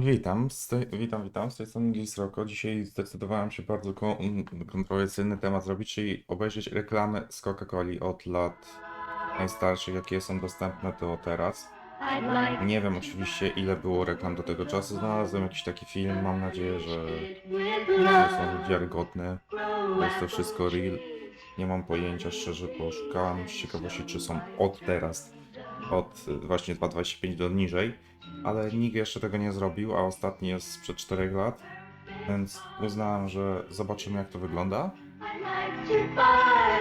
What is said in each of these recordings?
Witam, witam, witam, z tej strony Gis Roko. Dzisiaj zdecydowałem się bardzo mm, kontrowersyjny temat zrobić, czyli obejrzeć reklamy z Coca-Coli od lat najstarszych, jakie są dostępne do teraz. Nie wiem oczywiście ile było reklam do tego czasu, znalazłem jakiś taki film, mam nadzieję, że, że są wiarygodne. Jest to wszystko real. Nie mam pojęcia, szczerze poszukałem z ciekawości, czy są od teraz, od właśnie 2.25 do niżej, ale nikt jeszcze tego nie zrobił, a ostatni jest sprzed 4 lat, więc uznałem, że zobaczymy jak to wygląda,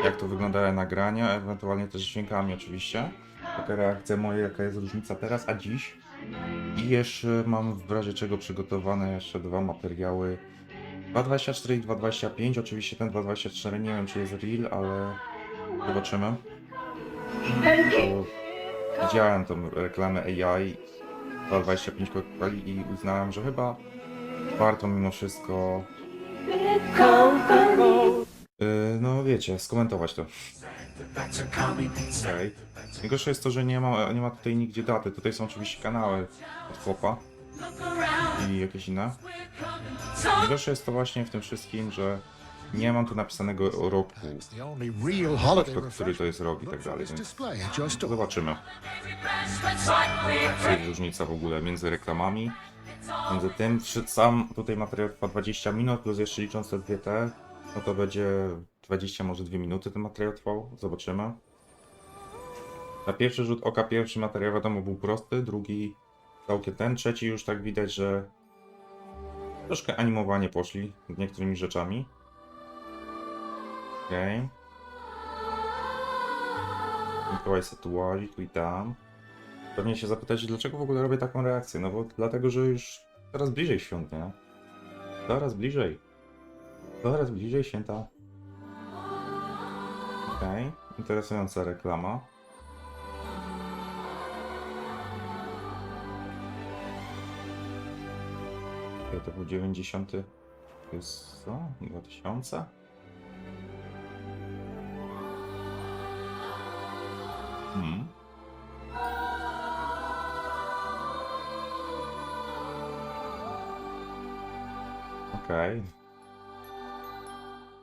jak to wyglądają nagrania, ewentualnie też z dźwiękami oczywiście, taka reakcja moja, jaka jest różnica teraz, a dziś. I jeszcze mam w razie czego przygotowane jeszcze dwa materiały 2.24 i 2.25. Oczywiście ten 2.24 nie wiem czy jest real, ale zobaczymy. Bo widziałem tą reklamę AI 2.25 Coca-Coli i uznałem, że chyba warto mimo wszystko yy, no wiecie, skomentować to. Okej. Najgorsze jest to, że nie ma, nie ma tutaj nigdzie daty. Tutaj są oczywiście kanały od chłopa i jakieś inne. Najgorsze jest to właśnie w tym wszystkim, że nie mam tu napisanego roku, real holiday który to jest rok i tak dalej, więc zobaczymy. Czy jest różnica w ogóle między reklamami, między tym. Sam tutaj materiał trwa 20 minut, plus jeszcze licząc te dwie te, no to będzie 20, może 2 minuty ten materiał trwał. Zobaczymy. Na pierwszy rzut oka pierwszy materiał wiadomo był prosty, drugi całkiem ten, trzeci już tak widać, że troszkę animowanie poszli niektórymi rzeczami. Okej. Mikołaj Satuari, tu i tam. Pewnie się zapytacie, dlaczego w ogóle robię taką reakcję? No bo dlatego, że już coraz bliżej świąt, nie? Coraz bliżej. Coraz bliżej święta. Okej, interesująca reklama. Okej, to był 90. To jest co? 2000? Okej.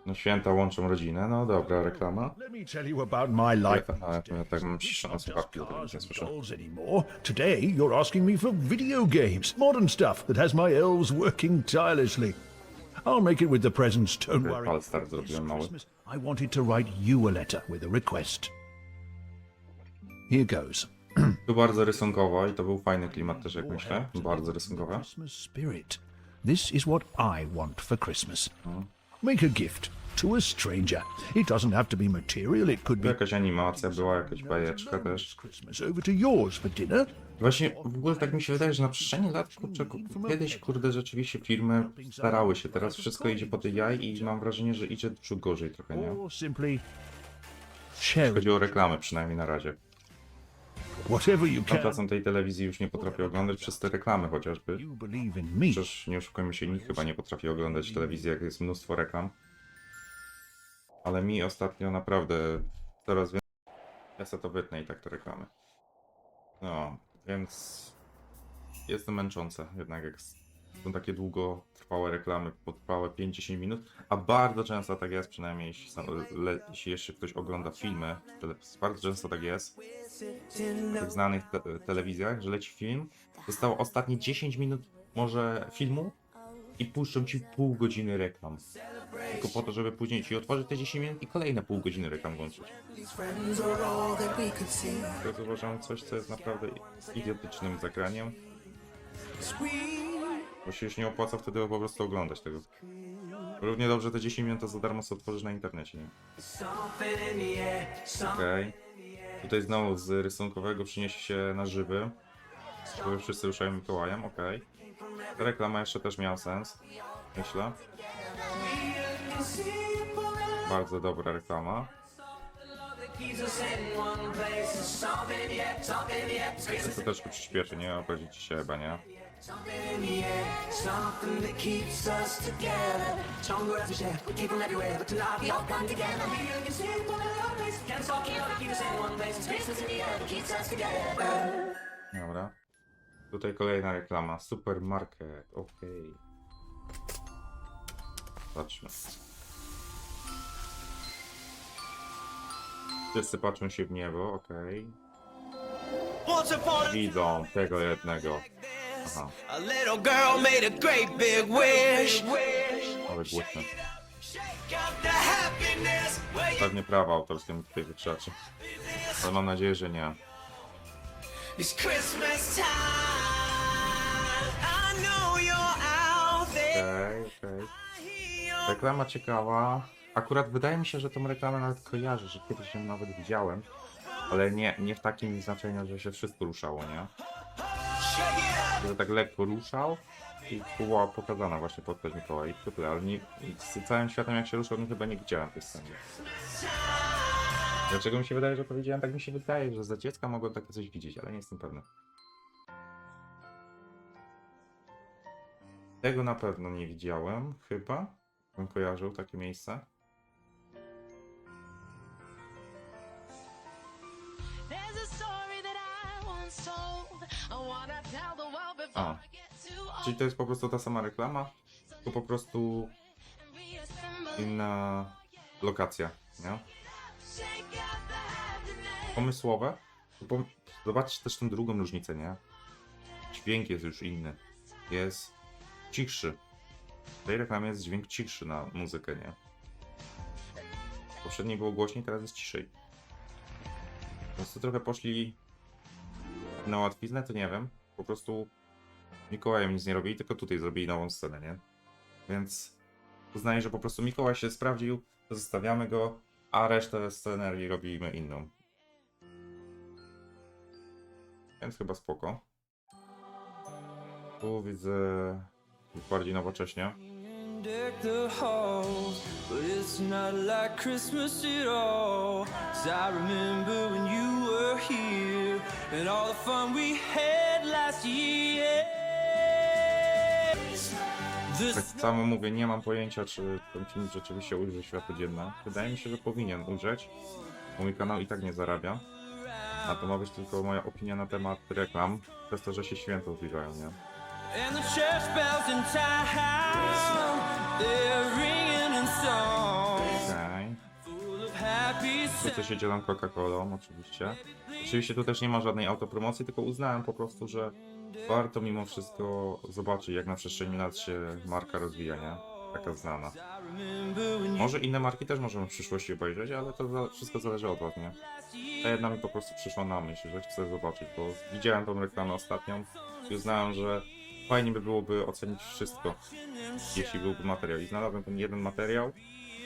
No święta łączą rodzinę, no dobra, reklama. Let me tell you about my life. A, ja tak mam ściszone nie słyszę. dolls anymore. Today, you're asking me for video games, modern stuff that has my elves working tirelessly. I'll make it with the presents, don't worry. palec zrobiłem mały. Christmas, I wanted to write you a letter with a request. Here goes. Tu bardzo rysunkowo i to był fajny klimat też, jak myślę. Bardzo rysunkowe. Christmas spirit. This is what I want for Christmas. Make a gift to a stranger. It doesn't have to be material, it could be jakaś animacja była, jakaś bajeczka też. Christmas over to yours for dinner. Właśnie w ogóle tak mi się wydaje, że na przestrzeni lat, kurczę, ku- kiedyś, kurde, rzeczywiście firmy starały się. Teraz wszystko idzie po tej jaj i mam wrażenie, że idzie przód gorzej trochę, nie? Chodzi o reklamę przynajmniej na razie. Whatever you can. tej telewizji już nie potrafię oglądać przez te reklamy chociażby. You believe in me. Przecież nie oszukujmy się, nikt chyba nie potrafi oglądać telewizji, jak jest mnóstwo reklam. Ale mi ostatnio naprawdę coraz więcej. Ja sobie to wytnę i tak te reklamy. No, więc jest to męczące jednak jak są takie długotrwałe reklamy, potrwałe 5-10 minut, a bardzo często tak jest, przynajmniej jeśli, są, le, jeśli jeszcze ktoś ogląda filmy, telewizji, bardzo często tak jest, w tych znanych te telewizjach, że leci film, zostało ostatnie 10 minut może filmu i puszczą ci pół godziny reklam. Tylko po to, żeby później ci otworzyć te 10 minut i kolejne pół godziny reklam włączyć. To jest uważam coś, co jest naprawdę idiotycznym zagraniem. Bo się już nie opłaca wtedy po prostu oglądać tego. Równie dobrze te 10 minut to za darmo sobie otworzysz na internecie, nie? Okej. Tutaj znowu z rysunkowego przyniesie się na żywy. Bo wszyscy ruszają Mikołajem, okej. Ta reklama jeszcze też miała sens. Myślę. Bardzo dobra reklama. To troszkę przyspieszy, nie? Obrazić się chyba, nie? Dobra. Tutaj kolejna reklama. Supermarket. Okej. Patrzmy. Wszyscy patrzą się w niebo, okej. Widzą tego jednego. A little girl made a great big wish. ale głośno. Pewnie prawa autorskie mi tutaj wykrzaczy. Ale mam nadzieję, że nie. It's Christmas time. I know you're out there. Okej, Reklama ciekawa. Akurat wydaje mi się, że tą reklamę nawet kojarzę, że kiedyś ją nawet widziałem. Ale nie, nie w takim znaczeniu, że się wszystko ruszało, nie? shake it up. Że tak lekko ruszał i była pokazana właśnie postać Mikołaj i tyle, ale nie, z całym światem jak się ruszał, no chyba nie widziałem tej sceny. Dlaczego mi się wydaje, że to widziałem? Tak mi się wydaje, że za dziecka mogłem takie coś widzieć, ale nie jestem pewny. Tego na pewno nie widziałem, chyba. Bym kojarzył takie miejsce. There's a story that I once told. I wanna tell the world A. Czyli to jest po prostu ta sama reklama, tylko po prostu inna lokacja, nie? Pomysłowe. Zobaczcie też tę drugą różnicę, nie? Dźwięk jest już inny. Jest cichszy. W tej reklamie jest dźwięk cichszy na muzykę, nie? Poprzedniej było głośniej, teraz jest ciszej. Więc to trochę poszli na łatwiznę, to nie wiem. Po prostu Mikołajem nic nie robili, tylko tutaj zrobili nową scenę, nie? Więc uznaję, że po prostu Mikołaj się sprawdził, zostawiamy go, a resztę scenerii robimy inną. Więc chyba spoko. Tu widzę bardziej nowocześnie. and all the fun we had last year. Tak samo mówię, nie mam pojęcia, czy ten film rzeczywiście ujrzy światło dzienne. Wydaje mi się, że powinien ujrzeć, bo mój kanał i tak nie zarabia. A to ma być tylko moja opinia na temat reklam, przez to, że się święto zbliżają, nie? and the church bells in town, they're ringing in song, Okej. happy Tu się dzielam Coca-Colą, oczywiście. Oczywiście tu też nie ma żadnej autopromocji, tylko uznałem po prostu, że warto mimo wszystko zobaczyć, jak na przestrzeni lat się marka rozwija, nie? Taka znana. Może inne marki też możemy w przyszłości obejrzeć, ale to za, wszystko zależy od was, nie? Ta jedna mi po prostu przyszła na myśl, że chcę zobaczyć, bo widziałem tą reklamę ostatnią i uznałem, że fajnie by byłoby ocenić wszystko, jeśli byłby materiał. I znalazłem ten jeden materiał,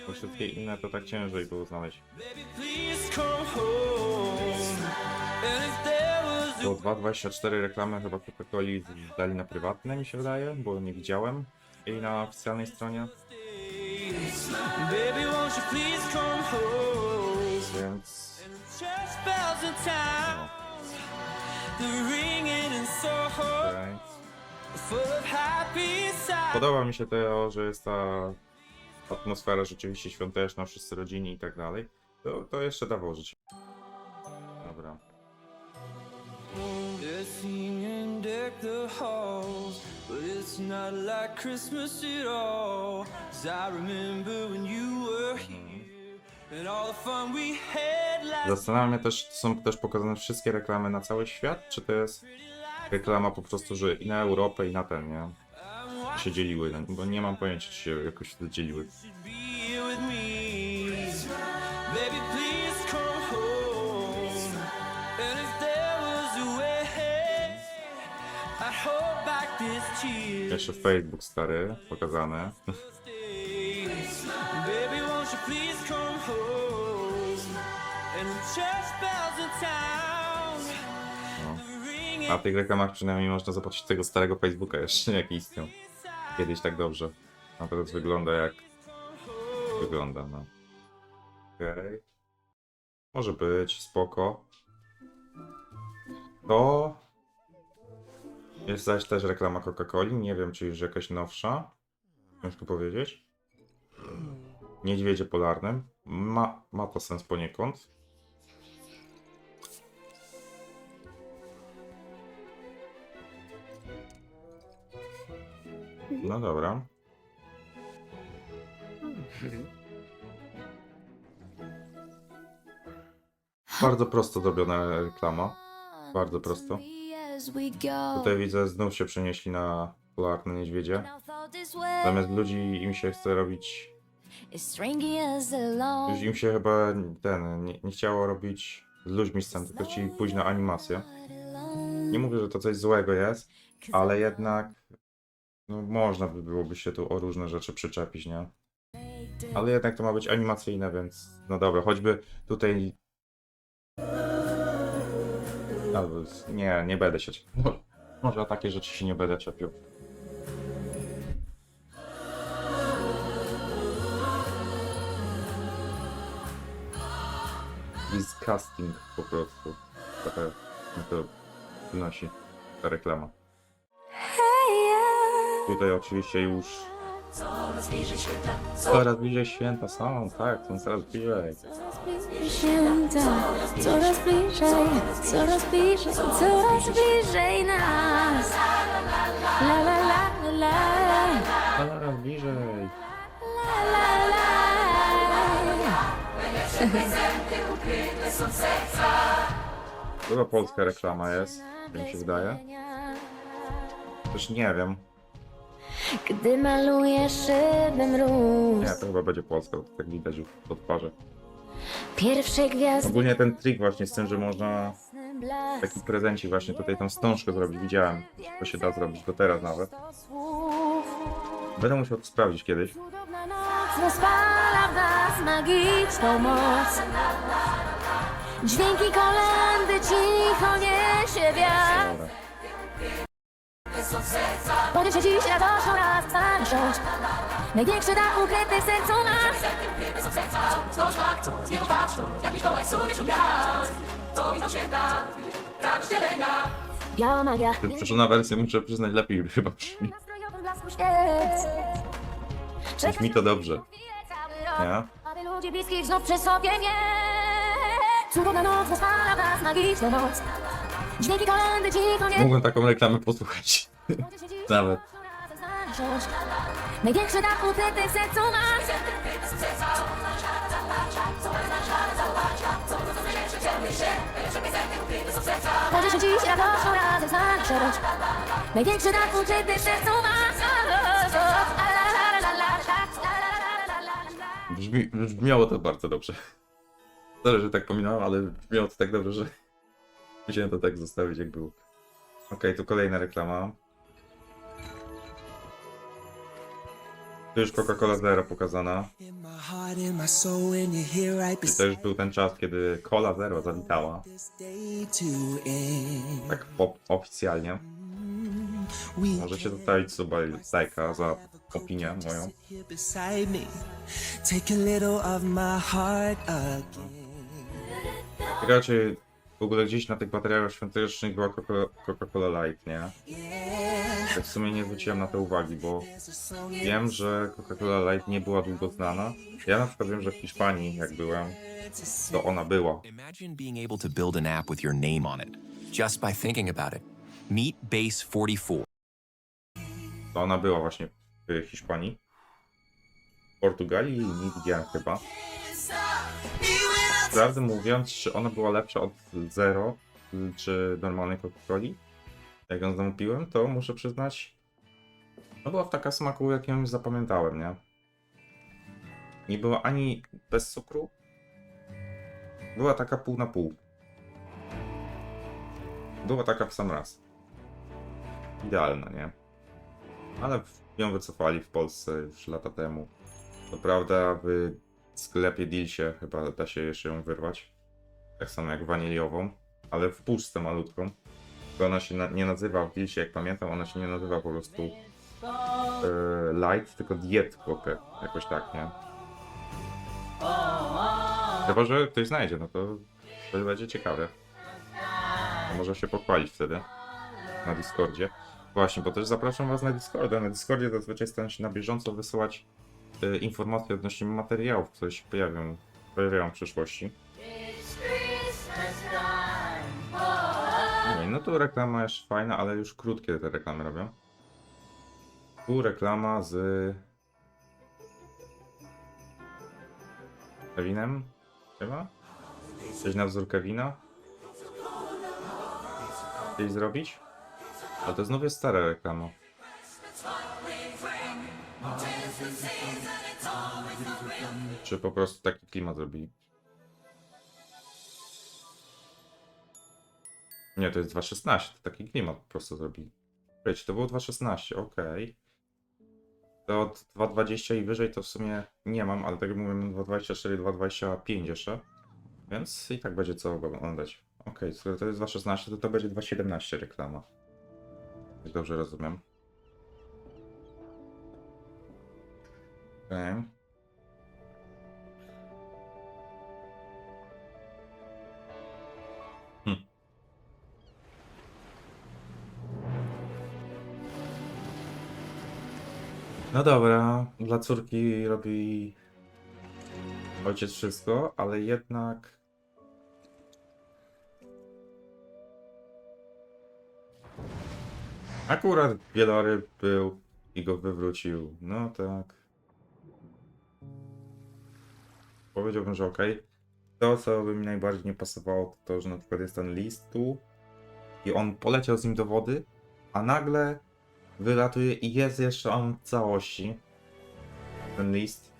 bo wszystkie inne to tak ciężej było znaleźć. Było 2.24 reklamy chyba Coca-Coli dali na prywatne, mi się wydaje, bo nie widziałem jej na oficjalnej stronie, więc. Podoba mi się to, że jest ta atmosfera rzeczywiście świąteczna, wszyscy rodzinni i tak dalej. To, to jeszcze dawało życie. They're singing deck the halls, but it's not like Christmas at all. 'Cause I remember when you were here and all the fun we had last Zastanawiam się też, są też pokazane wszystkie reklamy na cały świat, czy to jest reklama po prostu, że i na Europę, i na ten, nie? Się dzieliły, no, bo nie mam pojęcia, czy się jakoś dzieliły. Jeszcze Facebook stary, pokazane. No. ringing Na tych reklamach przynajmniej można zobaczyć tego starego Facebooka jeszcze, jaki istniał. Kiedyś tak dobrze. A teraz wygląda jak wygląda, no. Okej. Może być, spoko. To jest zaś też reklama Coca-Coli. Nie wiem, czy już jakaś nowsza. Ciężko powiedzieć. Niedźwiedzie polarnym. Ma, ma to sens poniekąd. No dobra. Bardzo prosto zrobiona reklama. Bardzo prosto. Tutaj widzę, znów się przenieśli na polarne niedźwiedzie. Zamiast ludzi im się chce robić. Już im się chyba ten nie, nie chciało robić z ludźmi scen, tylko chcieli pójść na animację. Nie mówię, że to coś złego jest, ale jednak no, można by byłoby się tu o różne rzeczy przyczepić, nie? Ale jednak to ma być animacyjne, więc no dobra, choćby tutaj. Albo z- nie, nie będę się. Może, może o takie rzeczy się nie będę czepił. Disgusting po prostu. Trochę mi to wynosi ta reklama. Tutaj oczywiście już coraz bliżej święta są, tak, są coraz bliżej. Święta, coraz bliżej, coraz bliżej, coraz bliżej nas. La la la la la, Coraz bliżej. la la la. Chyba polska reklama jest, mi się wydaje. Też nie wiem. Gdy malujesz szybem róż, Nie, to chyba będzie polska, bo to tak widać już po twarzy. pierwsze gwiazdy Ogólnie ten trik właśnie z tym, że można blask. taki prezencik właśnie tutaj tą wstążkę zrobić, widziałem. To się da zrobić, do teraz nawet. Będę musiał to sprawdzić kiedyś. Cudowna noc rozpala w nas magiczną moc. Dźwięki kolendy cicho niesie wiatr. Dobra. Podziel się dziś radością raz. Największy dar ukryty w sercu nas. Biała magia. Przyszła wersję muszę przyznać lepiej chyba brzmi. Brzmi mi to dobrze. Nie? Aby ludzi bliskich znów przy sobie mieć. Cudowna noc rozpala nas magiczną moc. Dźwięki kolendy cicho nie... Mógłbym taką reklamę posłuchać. Nawet. Największy dar ukryty w sercu się dziś radością razem. Największy dar ukryty w sercu nas. Brzmi, brzmiało to bardzo dobrze. Sorry, że tak pominąłem, ale brzmiało to tak dobrze, że musiałem to tak zostawić jak było. Okej, tu kolejna reklama. Tu już Coca-Cola Zero pokazana. I to już był ten czas, kiedy Cola Zero zawitała. Tak po, oficjalnie. Możecie zostawić suba i lajka za opinię moją. here beside w ogóle gdzieś na tych materiałach świątecznych była Coca- Coca-Cola Light, nie? Tak w sumie nie zwróciłem na to uwagi, bo wiem, że Coca-Cola Light nie była długo znana. Ja na przykład wiem, że w Hiszpanii, jak byłem, to ona była. Imagine being able to build an app with your name on it just by thinking about it. Meet Base 44. To ona była właśnie w Hiszpanii. W Portugalii nie widziałem chyba. Prawdę mówiąc, czy ona była lepsza od Zero, czy normalnej Coca-Coli? Jak ją znowu piłem, to muszę przyznać, no była w taka smaku, jak ją zapamiętałem, nie? Nie była ani bez cukru, była taka pół na pół. Była taka w sam raz. Idealna, nie? Ale ją wycofali w Polsce już lata temu. To prawda, sklepie Dilsie chyba da się jeszcze ją wyrwać. Tak samo jak waniliową, ale w puszce malutką. To ona się na, nie nazywa w Dilsie, jak pamiętam, ona się nie nazywa po prostu e, light, tylko diet coke, jakoś tak, nie? Chyba, że ktoś znajdzie, no to, to będzie ciekawe. Może się pochwalić wtedy na Discordzie. Właśnie, bo też zapraszam Was na Discorda. Na Discordzie zazwyczaj staram się na bieżąco wysyłać informacje odnośnie materiałów, które się pojawią, pojawiają w przyszłości. Nie, no to reklama jest fajna, ale już krótkie te reklamy robią. Tu reklama z Kevinem? Chyba? Coś na wzór Kevina? Chcieli zrobić? Ale to znów jest stara reklama. Czy po prostu taki klimat zrobili? Nie, to jest 2.16, to taki klimat po prostu zrobili. Wiecie, to było 2.16, okej. To od 2.20 i wyżej to w sumie nie mam, ale tak jak mówiłem 2.24, 2.25 jeszcze. Więc i tak będzie co oglądać. Okej, skoro to jest 2.16, to to będzie 2.17 reklama. Dobrze rozumiem. Okej. Hm. No dobra, dla córki robi ojciec wszystko, ale jednak. Akurat wieloryb był i go wywrócił. No tak. Powiedziałbym, że okej. To, co by mi najbardziej nie pasowało, to to, że na przykład jest ten list tu i on poleciał z nim do wody, a nagle wylatuje i jest jeszcze on w całości. Ten list.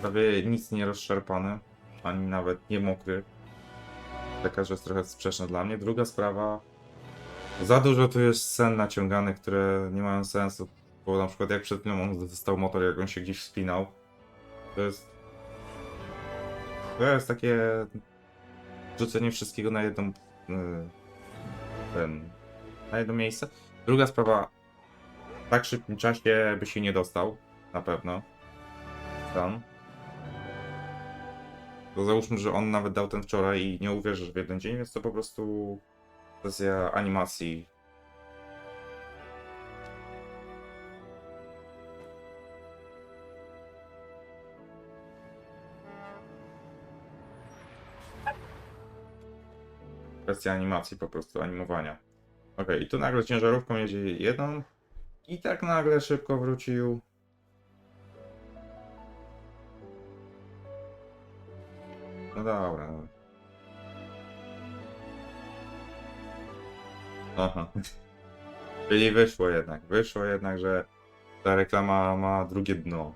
Prawie nic nie rozszarpany, ani nawet nie mokry. Taka, że jest trochę sprzeczna dla mnie. Druga sprawa. Za dużo tu jest scen naciąganych, które nie mają sensu. Bo na przykład jak przed chwilą on dostał motor, jak on się gdzieś wspinał. To jest... To jest takie... Rzucenie wszystkiego na jedną... y, Ten... Na jedno miejsce. Druga sprawa. W tak szybkim czasie by się nie dostał. Na pewno. Tam. To załóżmy, że on nawet dał ten wczoraj i nie uwierzysz w jeden dzień, więc to po prostu kwestia animacji. Kwestia animacji, po prostu animowania. Okej, i tu nagle ciężarówką jedzie jedną i tak nagle szybko wrócił. No dobra. no. Aha. Czyli wyszło jednak. Wyszło jednak, że ta reklama ma drugie dno.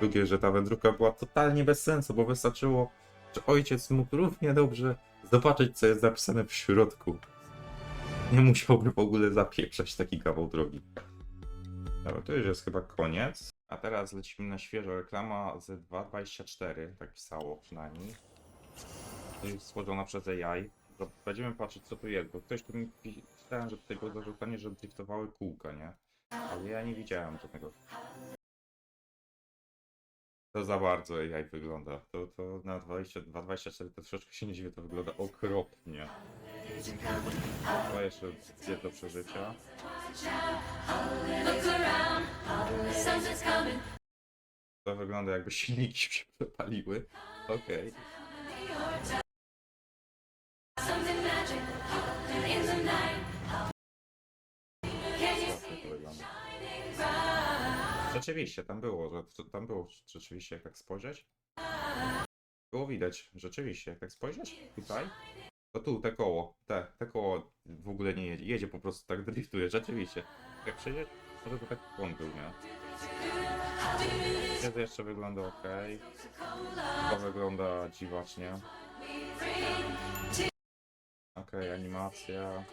Drugie, że ta wędrówka była totalnie bez sensu, bo wystarczyło, że ojciec mógł równie dobrze zobaczyć, co jest zapisane w środku. Nie musiałby w ogóle zapieprzać taki kawał drogi. Dobra, to już jest chyba koniec. A teraz lecimy na świeżo. Reklama z 2.24, tak pisało przynajmniej. Jest stworzona przez AI. Będziemy patrzeć co tu jest, bo ktoś tu mi pi- czytałem, że tutaj było zarzucanie, że driftowały kółka, nie? Ale ja nie widziałem żadnego. To za bardzo AI wygląda. To, to na 22, 24 to troszeczkę się nie dziwię, to wygląda okropnie. To jeszcze jest do przeżycia. To wygląda jakby silniki się przepaliły. Okej. Okay. Rzeczywiście, tam było, tam było rzeczywiście, jak tak spojrzeć. Było widać, rzeczywiście, jak tak spojrzeć, tutaj. To tu, te koło, te, te koło w ogóle nie jedzie, jedzie po prostu tak driftuje, rzeczywiście. Jak przejdziesz, może to tak on był, nie? To jeszcze wygląda ok. To wygląda dziwacznie. Okej, animacja.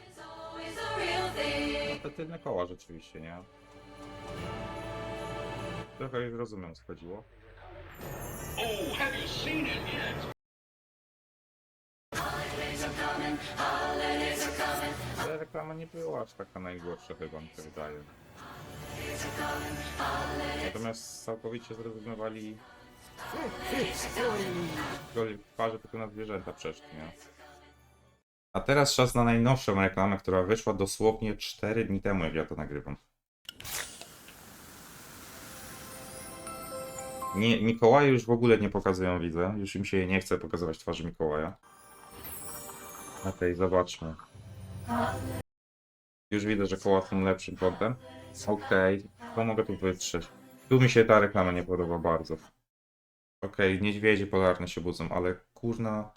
No te tylne koła rzeczywiście, nie? Trochę już rozumiem, co chodziło. Ta reklama nie była aż taka najgorsza chyba mi się wydaje. Natomiast całkowicie zrezygnowali z twarzy tylko na zwierzęta przeszli, nie? A teraz czas na najnowszą reklamę, która wyszła dosłownie 4 dni temu, jak ja to nagrywam. Nie, Mikołaja już w ogóle nie pokazują, widzę. Już im się nie chce pokazywać twarzy Mikołaja. Okej, zobaczmy. Już widzę, że koła są lepszym kątem. Okej. Co mogę tu wytrzeć? Tu mi się ta reklama nie podoba bardzo. Okej, niedźwiedzie polarne się budzą, ale kurna...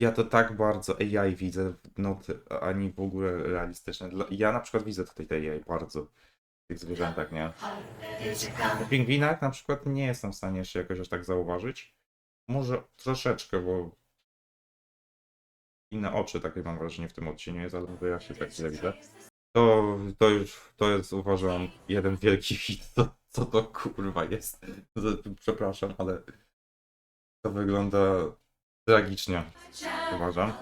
Ja to tak bardzo AI widzę, ani w ogóle realistyczne. Ja na przykład widzę tutaj tej AI bardzo. Tych zwierzętach, nie? W pingwinach na przykład nie jestem w stanie jeszcze jakoś aż tak zauważyć. Może troszeczkę, bo inne oczy takie mam wrażenie w tym odcieniu jest, ale to ja się tak źle widzę. To, to już, to jest uważam jeden wielki hit. Co, co to kurwa jest? Przepraszam, ale to wygląda tragicznie, uważam.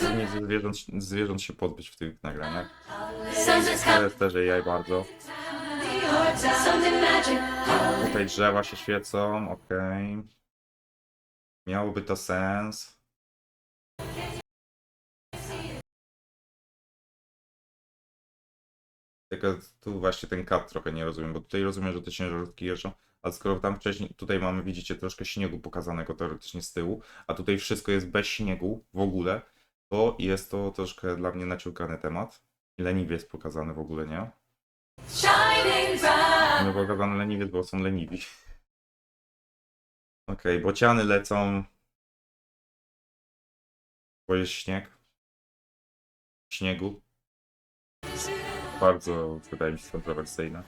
Powinien zwierząt, zwierząt się pozbyć w tych nagraniach. To jest też AI bardzo. Tutaj drzewa się świecą, okej. Miałoby to sens. Tylko tu właśnie ten kat trochę nie rozumiem, bo tutaj rozumiem, że te ciężarówki jeżdżą, a skoro tam wcześniej, tutaj mamy, widzicie, troszkę śniegu pokazanego teoretycznie z tyłu, a tutaj wszystko jest bez śniegu w ogóle, to jest to troszkę dla mnie naciągany temat. Leniwie jest pokazany w ogóle, nie? Nie pokazany leniwiec, bo są leniwi. Okej, bociany lecą. Bo jest śnieg. Śniegu. Bardzo, wydaje mi się, kontrowersyjne.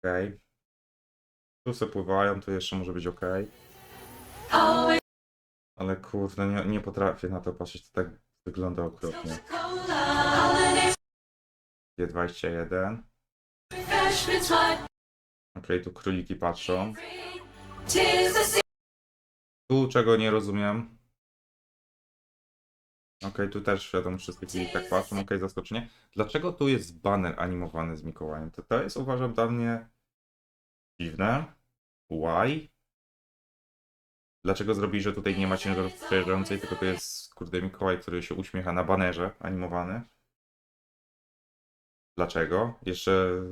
Okej. Tu se pływają, tu jeszcze może być ok. Ale kurde, nie, nie potrafię na to patrzeć, to tak wygląda okropnie. G21. Okej, tu króliki patrzą. Tu czego nie rozumiem. Okej, tu też wiadomo, wszyscy króliki tak patrzą. Okej, zaskoczenie. Dlaczego tu jest banner animowany z Mikołajem? To, to jest uważam dla mnie dziwne. Why? Dlaczego zrobili, że tutaj nie ma ciężarówki przejeżdżającej, tylko to jest kurde Mikołaj, który się uśmiecha na banerze animowany? Dlaczego? Jeszcze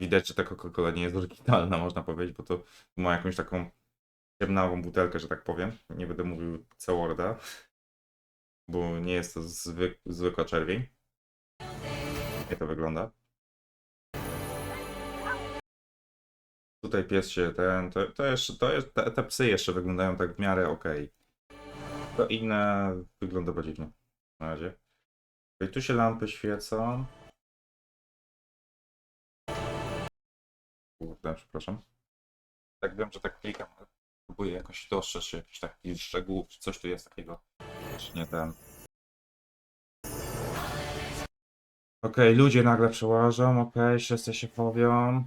widać, że ta Coca-Cola nie jest oryginalna, można powiedzieć, bo to ma jakąś taką ciemnawą butelkę, że tak powiem. Nie będę mówił Ceworda, bo nie jest to zwyk zwykła czerwień. Jak to wygląda? Tutaj pies się ten, to, to jeszcze, to jest, te, te psy jeszcze wyglądają tak w miarę okej. To inne wygląda dziwnie. Na razie. I tu się lampy świecą. Kurde, przepraszam. Tak wiem, że tak klikam, ale próbuję jakoś dostrzec się jakiś taki szczegół, czy coś tu jest takiego. Czy nie ten. Okej, ludzie nagle przełażą, okej, wszyscy się powią.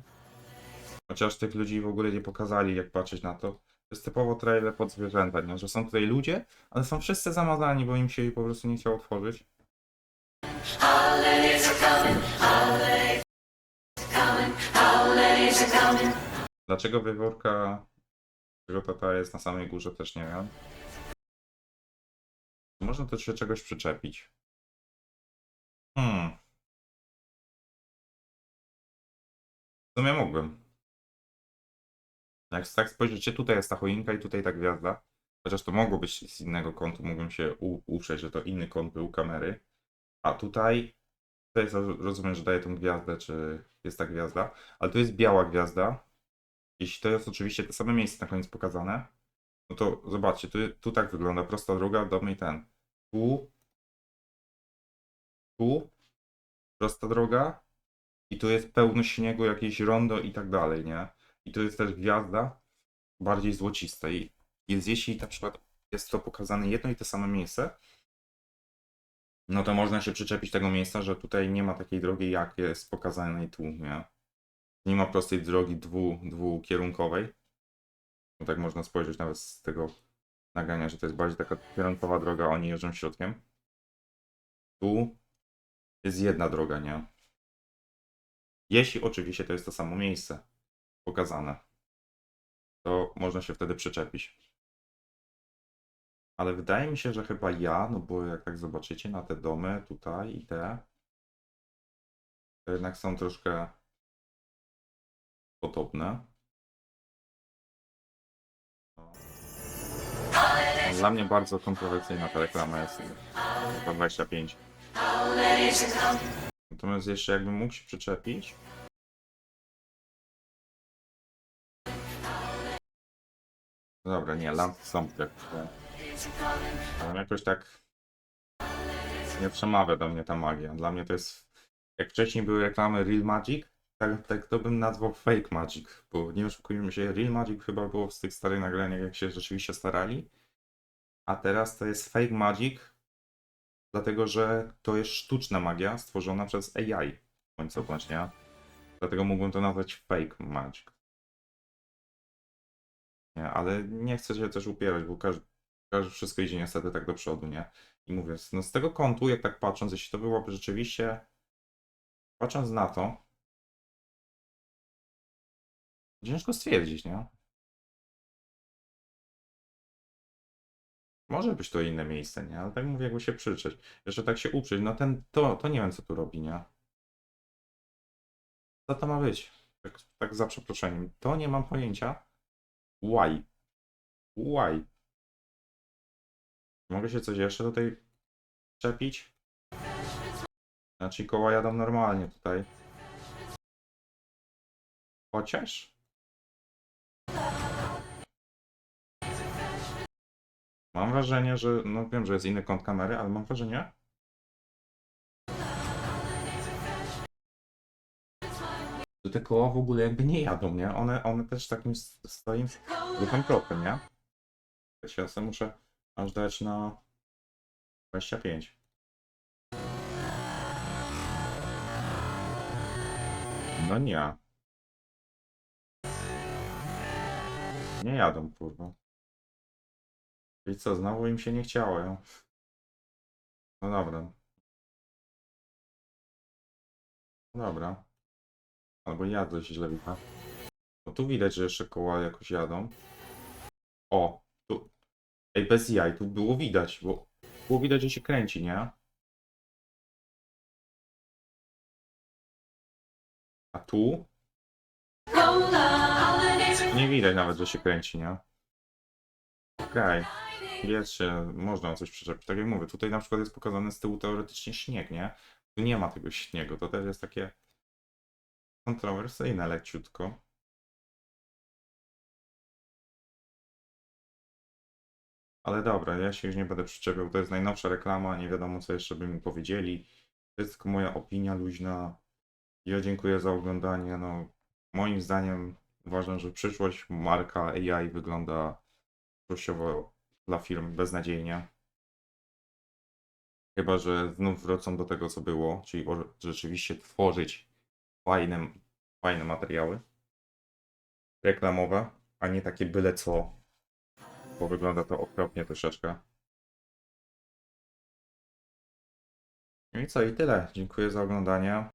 Chociaż tych ludzi w ogóle nie pokazali, jak patrzeć na to. To jest typowo trailer pod zwierzęta, nie? że są tutaj ludzie, ale są wszyscy zamazani, bo im się po prostu nie chciało otworzyć. Dlaczego wiewiórka tego tata jest na samej górze, też nie wiem. Można to się czegoś przyczepić. Hmm. W sumie mógłbym. Jak tak spojrzycie, tutaj jest ta choinka i tutaj ta gwiazda. Chociaż to mogło być z innego kątu, mógłbym się uprzeć, że to inny kąt był kamery. A tutaj, tutaj rozumiem, że daje tą gwiazdę, czy jest ta gwiazda. Ale tu jest biała gwiazda. Jeśli to jest oczywiście to same miejsce na koniec pokazane, no to zobaczcie, tu, tu tak wygląda prosta droga do mnie ten. Tu, tu, prosta droga i tu jest pełno śniegu, jakieś rondo i tak dalej, nie? I tu jest też gwiazda bardziej złocista i jest, jeśli na przykład jest to pokazane jedno i to same miejsce, no to można się przyczepić tego miejsca, że tutaj nie ma takiej drogi, jak jest pokazane tu, nie? Nie ma prostej drogi dwu, dwukierunkowej. No tak można spojrzeć nawet z tego nagrania, że to jest bardziej taka kierunkowa droga, a oni jeżdżą środkiem. Tu jest jedna droga, nie? Jeśli oczywiście to jest to samo miejsce pokazane, to można się wtedy przyczepić. Ale wydaje mi się, że chyba ja, no bo jak tak zobaczycie na te domy tutaj i te, to jednak są troszkę podobne. No. Dla mnie bardzo kontrowersyjna ta reklama jest. Chyba 25. Natomiast jeszcze jakbym mógł się przyczepić. Dobra, nie, lampy są jak. Jakoś tak nie przemawia do mnie ta magia. Dla mnie to jest. Jak wcześniej były reklamy Real Magic, tak, tak to bym nazwał Fake Magic. Bo nie oszukujmy się, Real Magic chyba było z tych starych nagraniach, jak się rzeczywiście starali. A teraz to jest Fake Magic, dlatego że to jest sztuczna magia stworzona przez AI. Końcu właśnie. Dlatego mógłbym to nazwać Fake Magic. Nie, ale nie chcę się też upierać, bo każdy, każdy wszystko idzie niestety tak do przodu, nie? I mówię, no z tego kątu, jak tak patrząc, jeśli to byłoby rzeczywiście, patrząc na to, ciężko stwierdzić, nie? Może być to inne miejsce, nie? Ale tak mówię, jakby się przyczeć. Jeszcze tak się uprzeć, no ten, to, to nie wiem, co tu robi, nie? Co to ma być? Tak, tak za przeproszeniem. To nie mam pojęcia. Why? Why? Mogę się coś jeszcze tutaj czepić? Znaczy koła jadą normalnie tutaj. Chociaż? Mam wrażenie, że... No wiem, że jest inny kąt kamery, ale mam wrażenie... Że te koła w ogóle jakby nie jadą, nie? One, one też takim s- stoim ruchem kropem, nie? Ja sobie muszę aż dać na 25. No nie. Nie jadą, kurwa. I co, znowu im się nie chciało, ja? No dobra. Dobra. Albo ja coś źle widzę. No tu widać, że jeszcze koła jakoś jadą. O. Ej, bez jaj, tu było widać, bo było widać, że się kręci, nie? A tu? Nie widać nawet, że się kręci, nie? Okej. Jest się, można coś przyczepić. Tak jak mówię, tutaj na przykład jest pokazany z tyłu teoretycznie śnieg, nie? Tu nie ma tego śniegu, to też jest takie kontrowersyjne leciutko. Ale dobra, ja się już nie będę przyczepiał, to jest najnowsza reklama, nie wiadomo co jeszcze by mi powiedzieli. To jest tylko moja opinia luźna. Ja dziękuję za oglądanie, no moim zdaniem uważam, że przyszłość marka AI wygląda przyszłościowo dla firm beznadziejnie. Chyba, że znów wrócą do tego, co było, czyli rzeczywiście tworzyć fajne, fajne materiały reklamowe, a nie takie byle co, bo wygląda to okropnie troszeczkę. No i co, i tyle. Dziękuję za oglądanie.